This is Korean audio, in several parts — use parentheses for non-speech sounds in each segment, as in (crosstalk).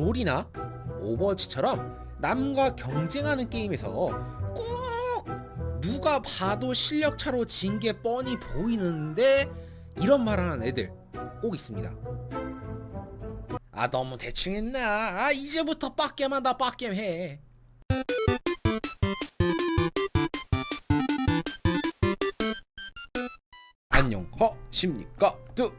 롤이나 오버워치처럼 남과 경쟁하는 게임에서 꼭 누가 봐도 실력 차로 진 게 뻔히 보이는데 이런 말 하는 애들 꼭 있습니다. 아 너무 대충 했나? 아 이제부터 빡겜 한다 빡겜 해. 안녕하십니까 뚜뚜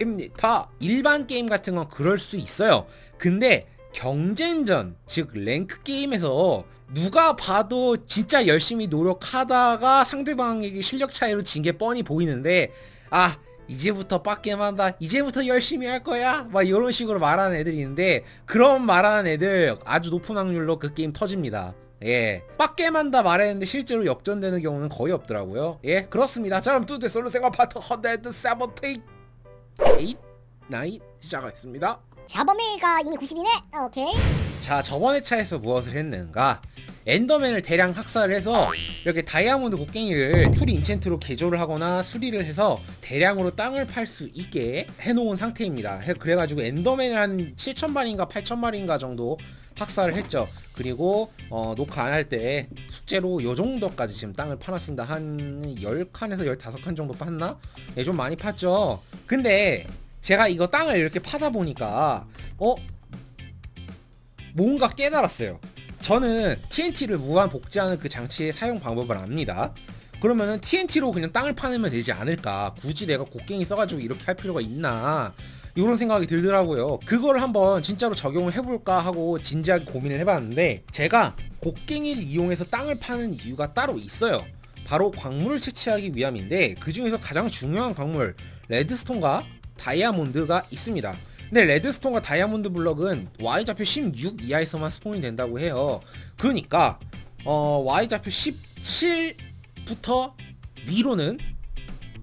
입니다 일반 게임 같은 건 그럴 수 있어요 근데 경쟁전 즉 랭크 게임에서 누가 봐도 진짜 열심히 노력하다가 상대방에게 실력 차이로 진 게 뻔히 보이는데 아 이제부터 빡겜한다 이제부터 열심히 할 거야 막 이런 식으로 말하는 애들이 있는데 그런 말하는 애들 아주 높은 확률로 그 게임 터집니다 예. 빡게만다 말했는데 실제로 역전되는 경우는 거의 없더라고요. 예, 그렇습니다. 자, 그럼 뚜드 솔로 생활 파트 178 9 시작하겠습니다. 자범미가 이미 90이네? 오케이. 자, 저번 회차에서 무엇을 했는가? 엔더맨을 대량 학살을 해서 이렇게 다이아몬드 곡괭이를 풀 인챈트로 개조를 하거나 수리를 해서 대량으로 땅을 팔 수 있게 해놓은 상태입니다. 해- 그래가지고 엔더맨을 한 7천마리인가 8천마리인가 정도 학살을 했죠. 그리고 어, 녹화 안 할 때 숙제로 요 정도까지 지금 땅을 파놨습니다. 한 10칸에서 15칸 정도 팠나? 예, 좀 많이 팠죠. 근데 제가 이거 땅을 이렇게 파다 보니까 어? 뭔가 깨달았어요. 저는 TNT를 무한 복제하는 그 장치의 사용 방법을 압니다. 그러면은 TNT로 그냥 땅을 파내면 되지 않을까? 굳이 내가 곡괭이 써가지고 이렇게 할 필요가 있나? 이런 생각이 들더라고요. 그걸 한번 진짜로 적용을 해볼까 하고 진지하게 고민을 해봤는데 제가 곡괭이를 이용해서 땅을 파는 이유가 따로 있어요. 바로 광물을 채취하기 위함인데 그 중에서 가장 중요한 광물 레드스톤과 다이아몬드가 있습니다. 근데 레드스톤과 다이아몬드 블럭은 Y좌표 16 이하에서만 스폰이 된다고 해요. 그러니까 어, Y좌표 17부터 위로는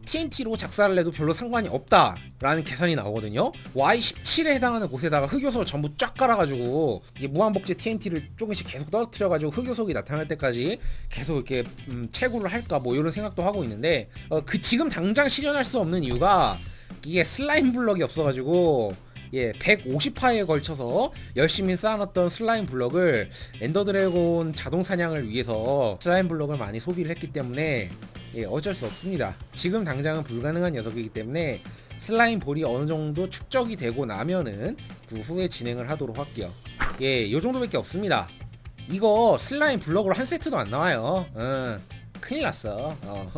TNT로 작살을 내도 별로 상관이 없다라는 계산이 나오거든요. Y17에 해당하는 곳에다가 흑요석을 전부 쫙 깔아가지고 이게 무한복제 TNT를 조금씩 계속 떨어뜨려가지고 흑요석이 나타날 때까지 계속 이렇게 음, 채굴을 할까 뭐 이런 생각도 하고 있는데 어, 그 지금 당장 실현할 수 없는 이유가 이게 슬라임 블럭이 없어가지고 예, 150화에 걸쳐서 열심히 쌓아놨던 슬라임 블럭을 엔더 드래곤 자동 사냥을 위해서 슬라임 블럭을 많이 소비를 했기 때문에 예, 어쩔 수 없습니다. 지금 당장은 불가능한 녀석이기 때문에 슬라임 볼이 어느 정도 축적이 되고 나면은 그 후에 진행을 하도록 할게요. 예, 요 정도밖에 없습니다. 이거 슬라임 블럭으로 한 세트도 안 나와요. 응, 큰일 났어. 어.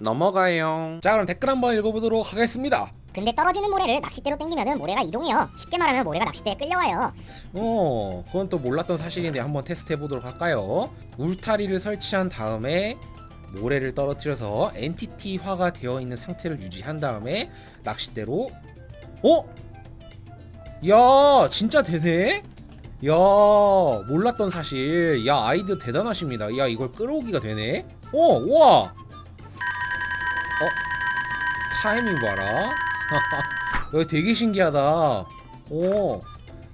넘어가요. 자, 그럼 댓글 한번 읽어보도록 하겠습니다. 근데 떨어지는 모래를 낚싯대로 당기면은 모래가 이동해요. 쉽게 말하면 모래가 낚싯대에 끌려와요. 어, 그건 또 몰랐던 사실인데 한번 테스트 해 보도록 할까요? 울타리를 설치한 다음에 모래를 떨어뜨려서 엔티티화가 되어 있는 상태를 유지한 다음에 낚싯대로 어? 야, 진짜 되네? 야, 몰랐던 사실. 야, 아이디어 대단하십니다. 야, 이걸 끌어오기가 되네? 어, 우와! 어? 타이밍 봐라. (laughs) 여기 되게 신기하다. 오.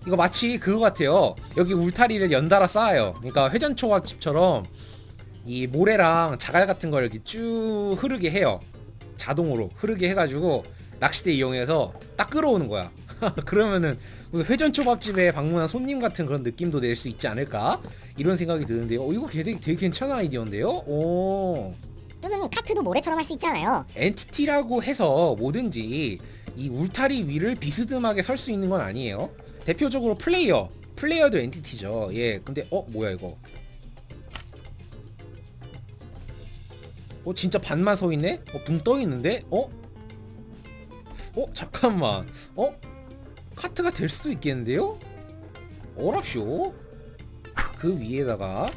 이거 마치 그거 같아요. 여기 울타리를 연달아 쌓아요. 그러니까 회전초밥집처럼 이 모래랑 자갈 같은 걸 이렇게 쭉 흐르게 해요. 자동으로 흐르게 해가지고 낚싯대 이용해서 딱 끌어오는 거야. (laughs) 그러면은 회전초밥집에 방문한 손님 같은 그런 느낌도 낼 수 있지 않을까? 이런 생각이 드는데요. 어, 이거 되게, 되게 괜찮은 아이디어인데요? 오. 뚜두님 카트도 모래처럼 할 수 있잖아요. 엔티티라고 해서 뭐든지 이 울타리 위를 비스듬하게 설 수 있는 건 아니에요. 대표적으로 플레이어, 플레이어도 엔티티죠. 예, 근데 어 뭐야 이거? 어 진짜 반만 서 있네? 어붕 떠 있는데? 어? 어 잠깐만. 어? 카트가 될 수도 있겠는데요? 어랍쇼? 그 위에다가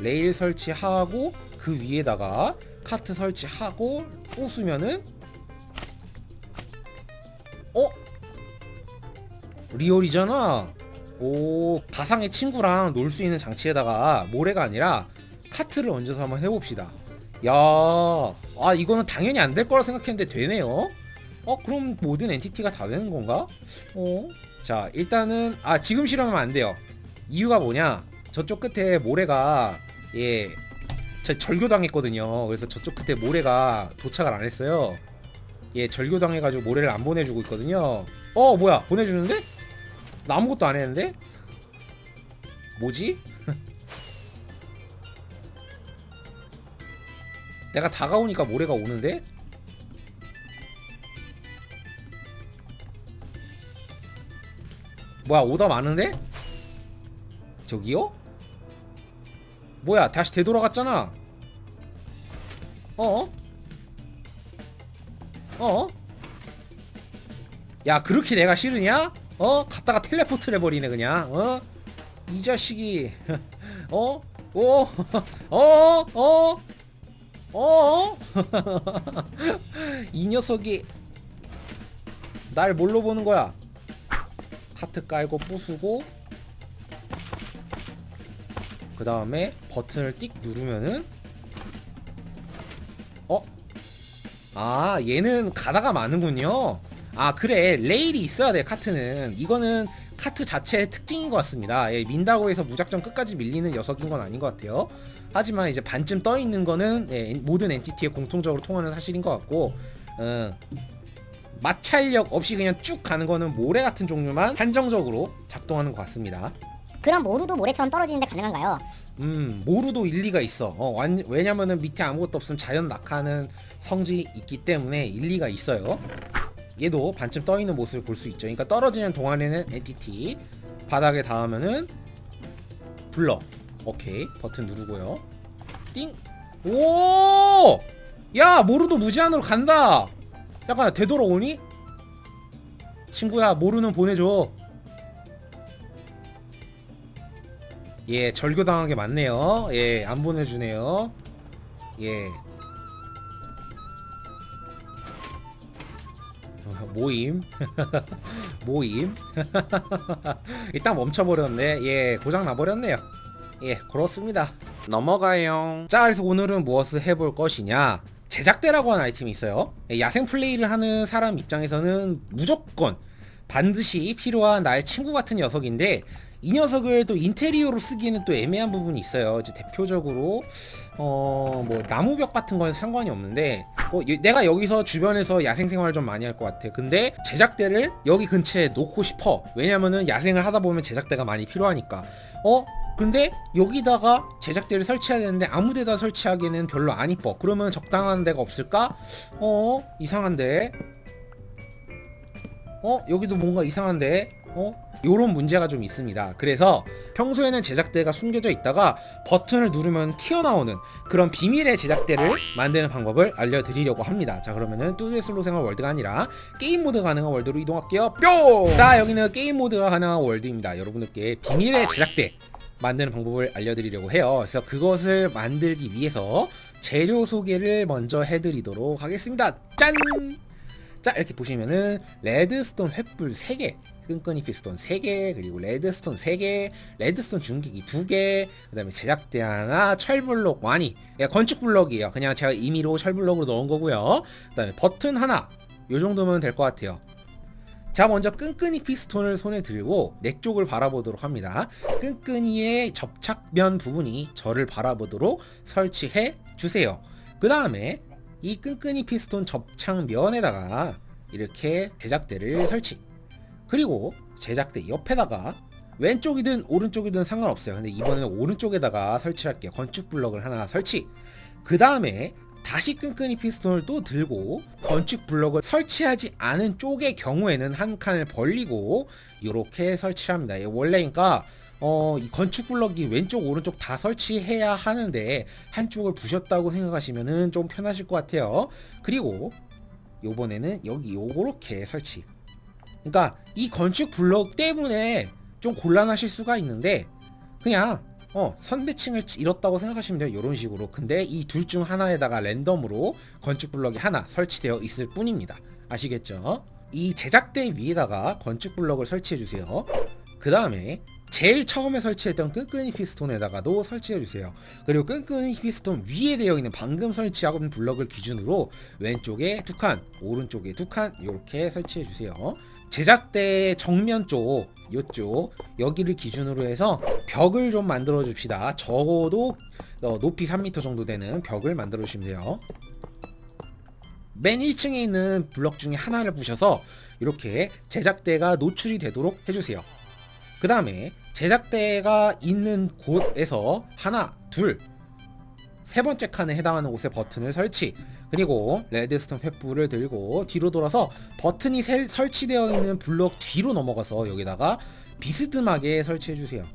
레일 설치하고 그 위에다가 카트 설치하고 부수면은 어? 리얼이잖아. 오 가상의 친구랑 놀 수 있는 장치에다가 모래가 아니라 카트를 얹어서 한번 해봅시다. 야, 아 이거는 당연히 안 될 거라 생각했는데 되네요. 어 그럼 모든 엔티티가 다 되는 건가? 어? 자 일단은 아 지금 실험하면 안 돼요. 이유가 뭐냐? 저쪽 끝에 모래가 예, 저 절교당했거든요. 그래서 저쪽 끝에 모래가 도착을 안 했어요. 예 절교당해가지고 모래를 안 보내주고 있거든요 어 뭐야 보내주는데? 나 아무것도 안 했는데? 뭐지? (laughs) 내가 다가오니까 모래가 오는데? 뭐야 오다 많은데? 저기요? 뭐야 다시 되돌아갔잖아 어? 어? 야 그렇게 내가 싫으냐? 어? 갔다가 텔레포트를 해버리네 그냥 어? 이 자식이 (laughs) 어? 오? (laughs) 어? 어? 어? (laughs) 이 녀석이 날 뭘로 보는 거야? 카트 깔고 부수고 그 다음에 버튼을 띡 누르면은 어? 아 얘는 가다가 마는군요. 아 그래. 레일이 있어야 돼 카트는. 이거는 카트 자체의 특징인 것 같습니다. 예, 민다고 해서 무작정 끝까지 밀리는 녀석인 건 아닌 것 같아요. 하지만 이제 반쯤 떠 있는 거는 예, 모든 엔티티에 공통적으로 통하는 사실인 것 같고 어, 마찰력 없이 그냥 쭉 가는 거는 모래 같은 종류만 한정적으로 작동하는 것 같습니다 그럼 모루도 모래처럼 떨어지는데 가능한가요? 음 모루도 일리가 있어. 어, 완, 왜냐면은 밑에 아무것도 없으면 자연 낙하는 성질이 있기 때문에 일리가 있어요. 얘도 반쯤 떠있는 모습을 볼 수 있죠. 그러니까 떨어지는 동안에는 엔티티 바닥에 닿으면은 불러. 오케이 버튼 누르고요. 띵 오! 야 모루도 무제한으로 간다. 잠깐 되돌아오니? 친구야 모루는 보내줘 예, 절교당한 게 맞네요. 예, 안 보내주네요. 예. 어, (laughs) 모임. (laughs) 모임. (laughs) 일단 멈춰버렸네. 예, 고장 나버렸네요. 예, 그렇습니다. 넘어가요. 자, 그래서 오늘은 무엇을 해볼 것이냐. 제작대라고 하는 아이템이 있어요. 예, 야생 플레이를 하는 사람 입장에서는 무조건 반드시 필요한 나의 친구 같은 녀석인데 이 녀석을 또 인테리어로 쓰기에는 또 애매한 부분이 있어요. 이제 대표적으로 어 뭐 나무벽 같은 건 상관이 없는데 어, 여- 내가 여기서 주변에서 야생 생활을 좀 많이 할 것 같아. 근데 제작대를 여기 근처에 놓고 싶어. 왜냐면은 야생을 하다 보면 제작대가 많이 필요하니까. 어? 근데 여기다가 제작대를 설치해야 되는데 아무데다 설치하기에는 별로 안 이뻐. 그러면 적당한 데가 없을까? 어? 이상한데. 어? 여기도 뭔가 이상한데? 어? 요런 문제가 좀 있습니다. 그래서 평소에는 제작대가 숨겨져 있다가 버튼을 누르면 튀어나오는 그런 비밀의 제작대를 만드는 방법을 알려드리려고 합니다. 자 그러면은 뚜드의 슬로 생활 월드가 아니라 게임 모드 가능한 월드로 이동할게요. 뿅! 자 여기는 게임 모드가 가능한 월드입니다. 여러분들께 비밀의 제작대 만드는 방법을 알려드리려고 해요. 그래서 그것을 만들기 위해서 재료 소개를 먼저 해드리도록 하겠습니다. 짠! 자 이렇게 보시면은 레드스톤 횃불 3개 끈끈이 피스톤 3개 그리고 레드스톤 3개 레드스톤 중기기 2개 그 다음에 제작대 하나 철블록 많이. 예, 건축블럭이에요. 그냥 제가 임의로 철블럭으로 넣은 거고요. 그 다음에 버튼 하나. 요 정도면 될 것 같아요. 자 먼저 끈끈이 피스톤을 손에 들고 내 쪽을 바라보도록 합니다. 끈끈이의 접착면 부분이 저를 바라보도록 설치해 주세요. 그 다음에 이 끈끈이 피스톤 접착면에다가 이렇게 제작대를 설치 그리고 제작대 옆에다가 왼쪽이든 오른쪽이든 상관없어요. 근데 이번에는 오른쪽에다가 설치할게요. 건축 블럭을 하나 설치. 그 다음에 다시 끈끈이 피스톤을 또 들고 건축 블럭을 설치하지 않은 쪽의 경우에는 한 칸을 벌리고 이렇게 설치합니다. 예, 원래니까 어, 이 건축 블럭이 왼쪽 오른쪽 다 설치해야 하는데 한쪽을 부셨다고 생각하시면은 좀 편하실 것 같아요. 그리고 요번에는 여기 요렇게 설치 그러니까 이 건축 블럭 때문에 좀 곤란하실 수가 있는데 그냥 어 선대칭을 잃었다고 생각하시면 돼요 이런 식으로 근데 이 둘 중 하나에다가 랜덤으로 건축 블럭이 하나 설치되어 있을 뿐입니다 아시겠죠? 이 제작대 위에다가 건축 블럭을 설치해 주세요 그 다음에 제일 처음에 설치했던 끈끈이 피스톤에다가도 설치해 주세요 그리고 끈끈이 피스톤 위에 되어 있는 방금 설치한 블럭을 기준으로 왼쪽에 두 칸, 오른쪽에 두 칸 이렇게 설치해 주세요. 제작대 정면 쪽, 요쪽 여기를 기준으로 해서 벽을 좀 만들어 줍시다. 적어도 어, 높이 3m 정도 되는 벽을 만들어 주시면 돼요. 맨 1층에 있는 블럭 중에 하나를 부셔서 이렇게 제작대가 노출이 되도록 해주세요. 그 다음에 제작대가 있는 곳에서 하나, 둘, 세 번째 칸에 해당하는 곳에 버튼을 설치. 그리고 레드스톤 횃불을 들고 뒤로 돌아서 버튼이 셀- 설치되어 있는 블록 뒤로 넘어가서 여기다가 비스듬하게 설치해 주세요.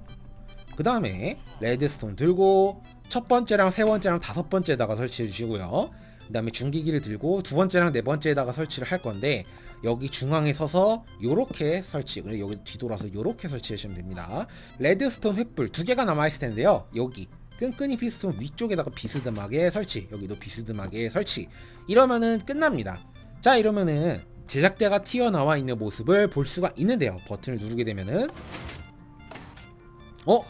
그 다음에 레드스톤 들고 첫 번째랑 세 번째랑 다섯 번째에다가 설치해 주시고요. 그 다음에 중기기를 들고 두 번째랑 네 번째에다가 설치를 할 건데 여기 중앙에 서서 요렇게 설치 그리고 여기 뒤돌아서 요렇게 설치하시면 됩니다. 레드스톤 횃불 두 개가 남아있을 텐데요. 여기 끈끈이 피스톤 위쪽에다가 비스듬하게 설치 여기도 비스듬하게 설치 이러면은 끝납니다. 자 이러면은 제작대가 튀어나와 있는 모습을 볼 수가 있는데요. 버튼을 누르게 되면은 어?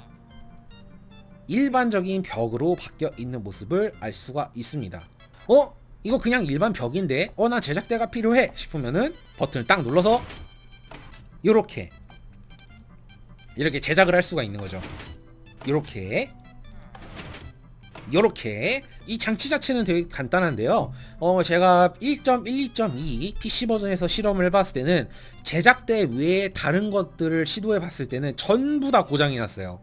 일반적인 벽으로 바뀌어 있는 모습을 알 수가 있습니다. 어? 이거 그냥 일반 벽인데 어 나 제작대가 필요해 싶으면은 버튼을 딱 눌러서 요렇게 이렇게 제작을 할 수가 있는 거죠. 요렇게 요렇게 이 장치 자체는 되게 간단한데요. 어 제가 1.12.2 PC 버전에서 실험을 해봤을 때는 제작대 외에 다른 것들을 시도해 봤을 때는 전부 다 고장이 났어요.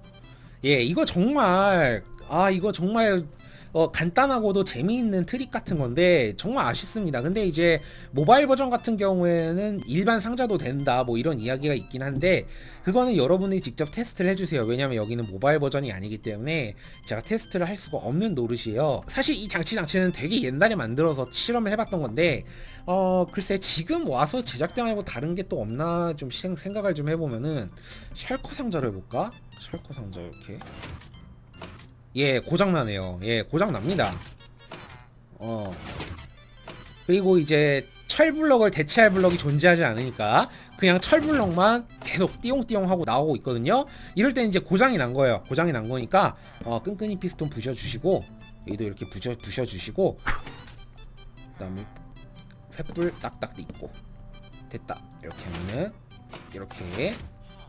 예, 이거 정말 아 이거 정말 어, 간단하고도 재미있는 트릭 같은 건데 정말 아쉽습니다. 근데 이제 모바일 버전 같은 경우에는 일반 상자도 된다 뭐 이런 이야기가 있긴 한데 그거는 여러분이 직접 테스트를 해주세요. 왜냐면 여기는 모바일 버전이 아니기 때문에 제가 테스트를 할 수가 없는 노릇이에요. 사실 이 장치 장치는 되게 옛날에 만들어서 실험을 해봤던 건데 어 글쎄 지금 와서 제작대 말고 다른 게 또 없나 좀 생- 생각을 좀 해보면은 샬커 상자를 해볼까? 샬커 상자 이렇게 예 고장 나네요. 예 고장 납니다. 어. 그리고 이제 철 블럭을 대체할 블럭이 존재하지 않으니까 그냥 철 블럭만 계속 띠용띠용 하고 나오고 있거든요. 이럴 때 이제 고장이 난 거예요. 고장이 난 거니까 어 끈끈이 피스톤 부셔 주시고 여기도 이렇게 부셔 부셔 주시고 그 다음에 횃불 딱딱 있고 됐다. 이렇게 하면은 이렇게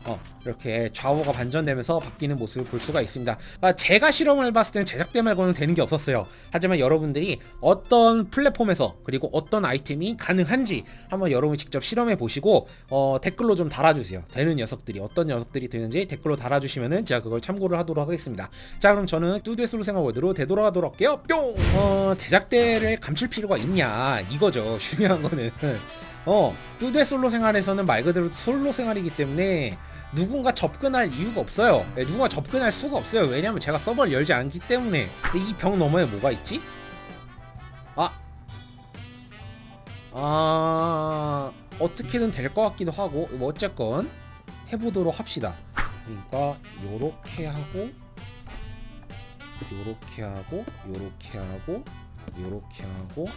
어 이렇게 좌우가 반전되면서 바뀌는 모습을 볼 수가 있습니다. 아, 제가 실험을 해봤을 때는 제작대 말고는 되는 게 없었어요. 하지만 여러분들이 어떤 플랫폼에서 그리고 어떤 아이템이 가능한지 한번 여러분 직접 실험해 보시고 어, 댓글로 좀 달아주세요. 되는 녀석들이 어떤 녀석들이 되는지 댓글로 달아주시면은 제가 그걸 참고를 하도록 하겠습니다. 자 그럼 저는 뚜드의 솔로 생활 월드로 되돌아가도록 할게요. 뿅! 어, 제작대를 감출 필요가 있냐 이거죠. (laughs) 중요한 거는 어 뚜드의 솔로 생활에서는 말 그대로 솔로 생활이기 때문에 누군가 접근할 이유가 없어요. 네, 누군가 접근할 수가 없어요. 왜냐면 제가 서버를 열지 않기 때문에. 근데 이 벽 너머에 뭐가 있지? 아, 아 어떻게든 될 것 같기도 하고 뭐 어쨌건 해보도록 합시다. 그러니까 요렇게 하고 요렇게 하고 요렇게 하고 요렇게 하고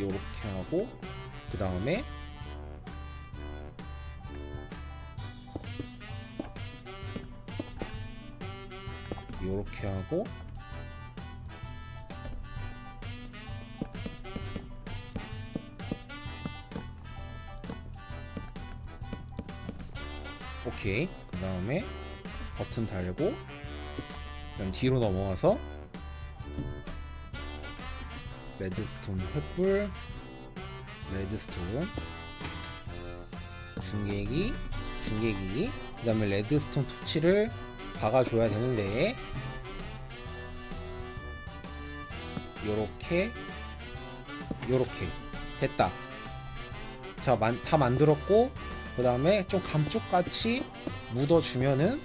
요렇게 하고 그 다음에 요렇게 하고 오케이. 그 다음에 버튼 달고 그다음 뒤로 넘어와서 레드스톤 횃불 레드스톤 중계기 중계기 그 다음에 레드스톤 토치를 박아줘야 되는데. 요렇게 요렇게. 됐다. 자다 만들었고 그 다음에 좀 감쪽같이 묻어주면은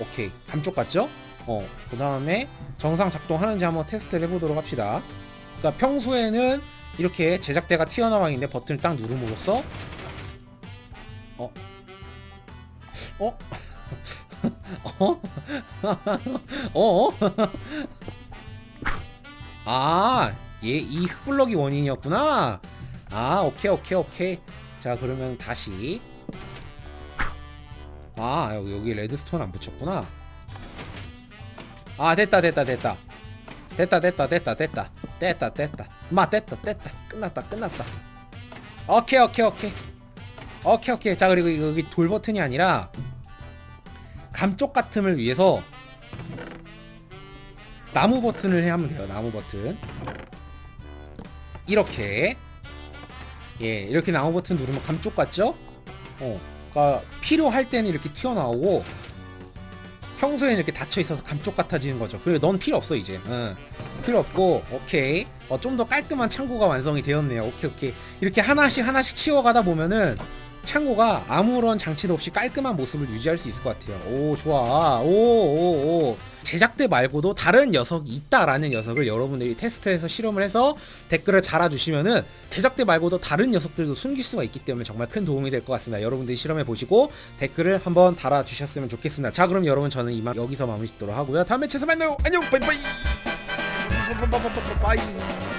오케이. 감쪽 같죠? 어, 그 다음에 정상 작동하는지 한번 테스트를 해보도록 합시다. 그러니까 평소에는 이렇게 제작대가 튀어나와 있는데 버튼을 딱 누름으로써 어? 어? (laughs) 어? (laughs) 어? (laughs) 아, 얘 이 흑블럭이 원인이었구나. 아, 오케이, 오케이, 오케이. 자, 그러면 다시. 아, 여기 레드스톤 안 붙였구나. 아, 됐다, 됐다, 됐다. 됐다, 됐다, 됐다, 됐다. 됐다, 됐다. 마, 됐다, 됐다. 끝났다, 끝났다. 오케이, 오케이, 오케이. 오케이, 오케이. 자, 그리고 여기 돌 버튼이 아니라 감쪽 같음을 위해서 나무 버튼을 하면 돼요. 나무 버튼. 이렇게 예 이렇게 나무 버튼 누르면 감쪽 같죠? 어, 그러니까 필요할 때는 이렇게 튀어나오고 평소에는 이렇게 닫혀 있어서 감쪽 같아지는 거죠. 그리고 넌 필요 없어 이제. 응. 필요 없고 오케이. 어, 좀 더 깔끔한 창고가 완성이 되었네요. 오케이 오케이. 이렇게 하나씩 하나씩 치워가다 보면은 창고가 아무런 장치도 없이 깔끔한 모습을 유지할 수 있을 것 같아요. 오 좋아. 오 오 오. 제작대 말고도 다른 녀석이 있다라는 녀석을 여러분들이 테스트해서 실험을 해서 댓글을 달아주시면은 제작대 말고도 다른 녀석들도 숨길 수가 있기 때문에 정말 큰 도움이 될 것 같습니다. 여러분들이 실험해 보시고 댓글을 한번 달아주셨으면 좋겠습니다. 자 그럼 여러분 저는 이만 여기서 마무리 짓도록 하고요. 다음에 채서 만나요. 안녕 바이바이. 바이바이.